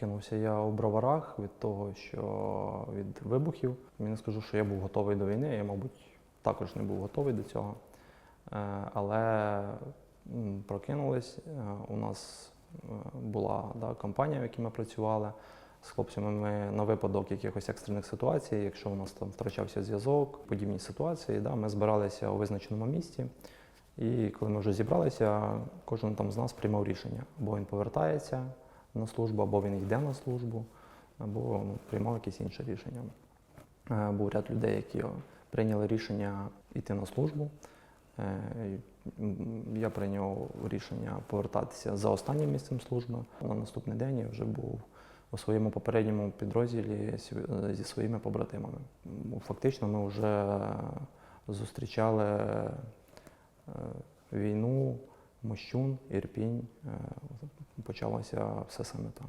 Прокинувся я у броварах від того, що від вибухів. Не скажу, що я був готовий до війни. Я, мабуть, також не був готовий до цього. Е, Але прокинулись. Е, У нас е, була да, компанія, в якій ми працювали. З хлопцями ми на випадок якихось екстрених ситуацій, якщо у нас там втрачався зв'язок, подібні ситуації, да, ми збиралися у визначеному місці. І коли ми вже зібралися, кожен там з нас приймав рішення. Або він повертається на службу, або він йде на службу, або ну, приймав якесь інше рішення. Е, Був ряд людей, які прийняли рішення йти на службу. Е, Я прийняв рішення повертатися за останнім місцем служби. На наступний день я вже був у своєму попередньому підрозділі зі своїми побратимами. Фактично, ми вже зустрічали е, війну, Мощун, Ірпінь. Почалося все саме там.